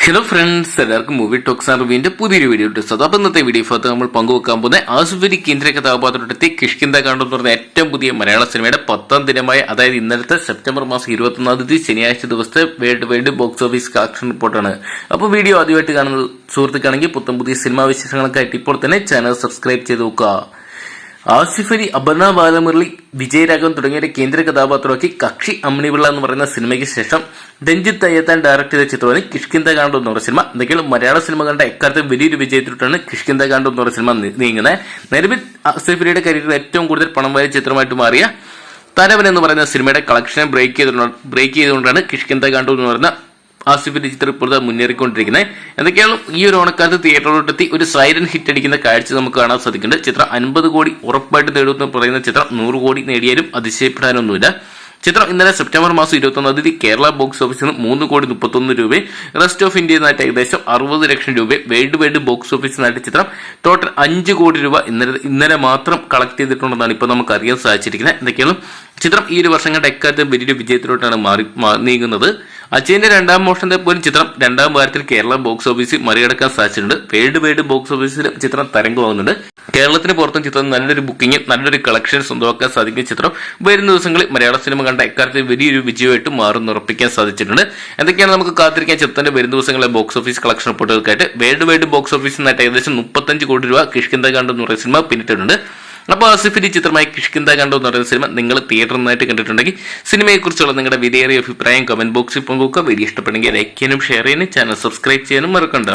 Hello friends എല്ലാവർക്കും movie talks അറിവിന്റെ പുതിയൊരു വീഡിയോ ഇട്ടത് അപ്പോൾ ഇന്നത്തെ വീഡിയോ ഭാഗത്ത് നമ്മൾ പങ്കുവെക്കാൻ പോകുന്ന ആസുപരി കേന്ദ്ര കഥാപാത്രത്തെ കിഷ്കിന്ത കാണ്ടു എന്ന് പറഞ്ഞ ഏറ്റവും പുതിയ മലയാള സിനിമയുടെ പത്താം ദിനമായ അതായത് ഇന്നലത്തെ സെപ്റ്റംബർ മാസം ഇരുപത്തൊന്നാം തീയതി ശനിയാഴ്ച ദിവസത്തെ world wide box office collection റിപ്പോർട്ടാണ് അപ്പോൾ വീഡിയോ ആദ്യമായിട്ട് കാണുന്നത് സുഹൃത്തുക്കാണെങ്കിൽ പുത്തം പുതിയ സിനിമാ വിശേഷങ്ങൾക്കായിട്ട് ഇപ്പോൾ തന്നെ ചാനൽ സബ്സ്ക്രൈബ് ചെയ്ത് നോക്കുക. ആസിഫ് അലി ബാലമുരളി വിജയരാഘവൻ തുടങ്ങിയ കേന്ദ്ര കഥാപാത്രമാക്കി കക്ഷി അമ്മിണിപിള്ള എന്ന് പറയുന്ന സിനിമയ്ക്ക് ശേഷം രഞ്ജിത്ത് അയ്യത്താൻ ഡയറക്ട് ചെയ്ത ചിത്രമാണ് കിഷ്കിന്ത കാണ്ടു എന്ന് പറഞ്ഞ സിനിമ. എന്തെങ്കിലും മലയാള സിനിമ കണ്ട എക്കാലത്തും വലിയൊരു വിജയത്തിലോട്ടാണ് കിഷ്കിന്ത കാണ്ടു എന്ന് പറഞ്ഞ സിനിമ നീങ്ങുന്നത്. നിലവിൽ ആസിഫ് അലിയുടെ കരിയറിൽ ഏറ്റവും കൂടുതൽ പണം വായ ചിത്രമായിട്ട് മാറിയ തരവൻ എന്ന് പറയുന്ന സിനിമയുടെ കളക്ഷനെ ബ്രേക്ക് ചെയ്തുകൊണ്ട് ബ്രേക്ക് ചെയ്തുകൊണ്ടാണ് കിഷ്കിന്ത കാണ്ടു എന്ന് പറയുന്ന ആസിഫിന്റെ ഇപ്പോൾ ദാ മുന്നേറിക്കൊണ്ടിരിക്കുന്നത്. എന്തൊക്കെയാണ് ഈ ഒരു ഓണക്കാലത്ത് തിയേറ്ററിലോട്ടെത്തി ഒരു സൈലൻ ഹിറ്റ് അടിക്കുന്ന കാഴ്ച നമുക്ക് കാണാൻ സാധിക്കുന്നുണ്ട്. ചിത്രം അൻപത് കോടി ഉറപ്പായിട്ട് നേടുമെന്ന് പറയുന്ന ചിത്രം നൂറ് കോടി നേടിയാലും അതിശയപ്പെടാനൊന്നുമില്ല. ചിത്രം ഇന്നലെ സെപ്റ്റംബർ മാസം ഇരുപത്തൊന്നാം തീയതി കേരള ബോക്സ് ഓഫീസിൽ നിന്ന് മൂന്ന് കോടി മുപ്പത്തൊന്ന് രൂപ റെസ്റ്റ് ഓഫ് ഇന്ത്യയിൽ നിന്നായിട്ട് ഏകദേശം അറുപത് ലക്ഷം രൂപ വേൾഡ് വൈഡ് ബോക്സ് ഓഫീസിൽ നിന്നായിട്ട് ചിത്രം ടോട്ടൽ അഞ്ച് കോടി രൂപ ഇന്നലെ ഇന്നലെ മാത്രം കളക്ട് ചെയ്തിട്ടുണ്ടെന്നാണ് ഇപ്പോൾ നമുക്ക് അറിയാൻ സാധിച്ചിരിക്കുന്നത്. എന്തൊക്കെയാണ്? ചിത്രം ഈ ഒരു വർഷം കണ്ട എക്കാലത്തെ വലിയൊരു വിജയത്തിലോട്ടാണ് മാറി നീങ്ങുന്നത്. അജയന്റെ രണ്ടാം മോഷണത്തെ പോലും ചിത്രം രണ്ടാം വാരത്തിൽ കേരള ബോക്സ് ഓഫീസിൽ മറികടക്കാൻ സാധിച്ചിട്ടുണ്ട്. വേൾഡ് വൈഡ് ബോക്സ് ഓഫീസിൽ ചിത്രം തരംഗമാകുന്നുണ്ട്. കേരളത്തിന് പുറത്തും ചിത്രം നല്ലൊരു ബുക്കിംഗ് നല്ലൊരു കളക്ഷൻ സ്വന്തമാക്കാൻ സാധിക്കുന്ന ചിത്രം വരുന്ന ദിവസങ്ങളിൽ മലയാള സിനിമ കണ്ട എക്കാലത്ത് വലിയൊരു വിജയമായിട്ട് മാറും ഉറപ്പിക്കാൻ സാധിച്ചിട്ടുണ്ട്. എന്തൊക്കെയാണ് നമുക്ക് കാത്തിരിക്കാൻ ചിത്രത്തിന്റെ വരുന്ന ദിവസങ്ങളിലെ ബോക്സ് ഓഫീസ് കളക്ഷൻ റിപ്പോർട്ടുകൾക്കായിട്ട് വേൾഡ് വൈഡ് ബോക്സ് ഓഫീസിൽ നിന്നായിട്ട് ഏകദേശം മുപ്പത്തഞ്ച് കോടി രൂപ കിഷ്കിന്ത കണ്ടു എന്ന് പറയുന്ന സിനിമ പിന്നിട്ടിട്ടുണ്ട്. അപ്പോൾ ആസിഫിന്റെ ചിത്രമായി കിഷ്കിന്ത കണ്ടു എന്ന് പറയുന്ന സിനിമ നിങ്ങൾ തിയേറ്ററിൽ നിന്നായിട്ട് കണ്ടിട്ടുണ്ടെങ്കിൽ സിനിമയെക്കുറിച്ചുള്ള നിങ്ങളുടെ വിലയേറിയ അഭിപ്രായം കമന്റ് ബോക്സിൽ പങ്കുവെക്കുക. വീഡിയോ ഇഷ്ടപ്പെടുമെങ്കിൽ ലൈക്ക് ചെയ്യാനും ഷെയർ ചെയ്യാനും ചാനൽ സബ്സ്ക്രൈബ് ചെയ്യാനും മറക്കണ്ട.